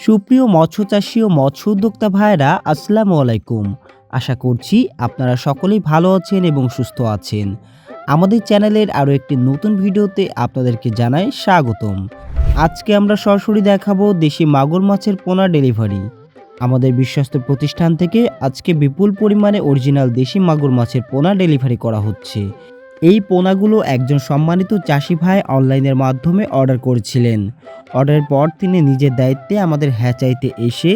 সুপ্রিয় মৎস্য চাষী ও মৎস্য উদ্যোক্তা ভাইরা আসসালামু আলাইকুম। আশা করছি আপনারা সকলেই ভালো আছেন এবং সুস্থ আছেন। আমাদের চ্যানেলের আরও একটি নতুন ভিডিওতে আপনাদেরকে জানাই স্বাগতম। আজকে আমরা সরাসরি দেখাবো দেশি মাগুর মাছের পোনা ডেলিভারি। আমাদের বিশ্বস্ত প্রতিষ্ঠান থেকে আজকে বিপুল পরিমাণে অরিজিনাল দেশি মাগুর মাছের পোনা ডেলিভারি করা হচ্ছে। এই পোনাগুলো একজন সম্মানিত চাষি ভাই অনলাইনের মাধ্যমে অর্ডার করেছিলেন। অর্ডারের পর তিনি নিজের দায়িত্বে আমাদের হ্যাচাইতে এসে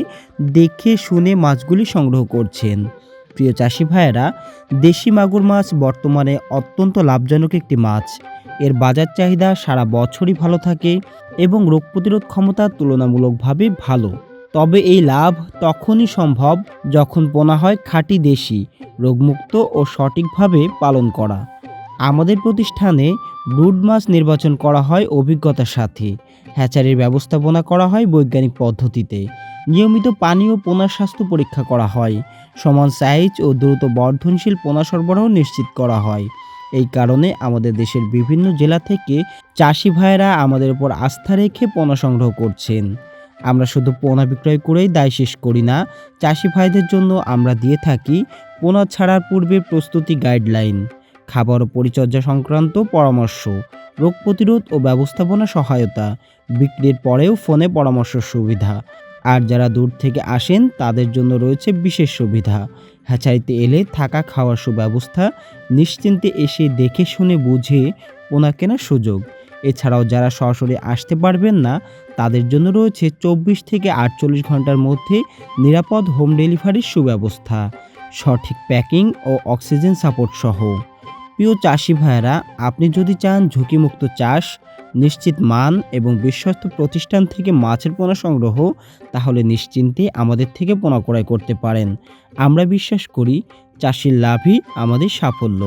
দেখে শুনে মাছগুলি সংগ্রহ করছেন। প্রিয় চাষি ভাইয়েরা, দেশি মাগুর মাছ বর্তমানে অত্যন্ত লাভজনক একটি মাছ। এর বাজার চাহিদা সারা বছরই ভালো থাকে এবং রোগ প্রতিরোধ ক্ষমতা তুলনামূলকভাবে ভালো। তবে এই লাভ তখনই সম্ভব যখন পোনা হয় খাঁটি দেশি, রোগমুক্ত ও সঠিকভাবে পালন করা। আমাদের প্রতিষ্ঠানে ব্রুড মাছ নির্বাচন করা হয় অভিজ্ঞতার সাথে। হ্যাচারির ব্যবস্থাপনা করা হয় বৈজ্ঞানিক পদ্ধতিতে। নিয়মিত পানি ও পোনার স্বাস্থ্য পরীক্ষা করা হয়। সমান সাইজ ও দ্রুত বর্ধনশীল পোনা সরবরাহ নিশ্চিত করা হয়। এই কারণে আমাদের দেশের বিভিন্ন জেলা থেকে চাষি ভাইয়েরা আমাদের উপর আস্থা রেখে পোনা সংগ্রহ করছেন। আমরা শুধু পোনা বিক্রয় করেই দায় শেষ করি না, চাষি ভাইদের জন্য আমরা দিয়ে থাকি পোনা ছাড়ার পূর্বে প্রস্তুতি গাইডলাইন। খাবার ও পরিচর্যা সংক্রান্ত পরামর্শ, রোগ প্রতিরোধ ও ব্যবস্থাপনা সহায়তা, বিক্রির পরেও ফোনে পরামর্শ সুবিধা। আর যারা দূর থেকে আসেন, তাদের জন্য রয়েছে বিশেষ সুবিধা। হ্যাচারিতে এলে থাকা খাওয়ার সুব্যবস্থা নিশ্চিন্তে এসে দেখে শুনে বুঝে পোনা কেনার সুযোগ। এছাড়াও যারা সরাসরি আসতে পারবেন না, তাদের জন্য রয়েছে চব্বিশ থেকে আটচল্লিশ ঘণ্টার মধ্যে নিরাপদ হোম ডেলিভারির সুব্যবস্থা। সঠিক প্যাকিং ও অক্সিজেন সাপোর্ট সহ প্রিয় চাষি ভাইয়েরা, আপনি যদি চান ঝুঁকিমুক্ত চাষ, নিশ্চিত মান এবং বিশ্বস্ত প্রতিষ্ঠান থেকে মাছের পোনা সংগ্রহ, তাহলে নিশ্চিন্তে আমাদের থেকে পোনা ক্রয় করতে পারেন। আমরা বিশ্বাস করি, চাষির লাভই আমাদের সাফল্য।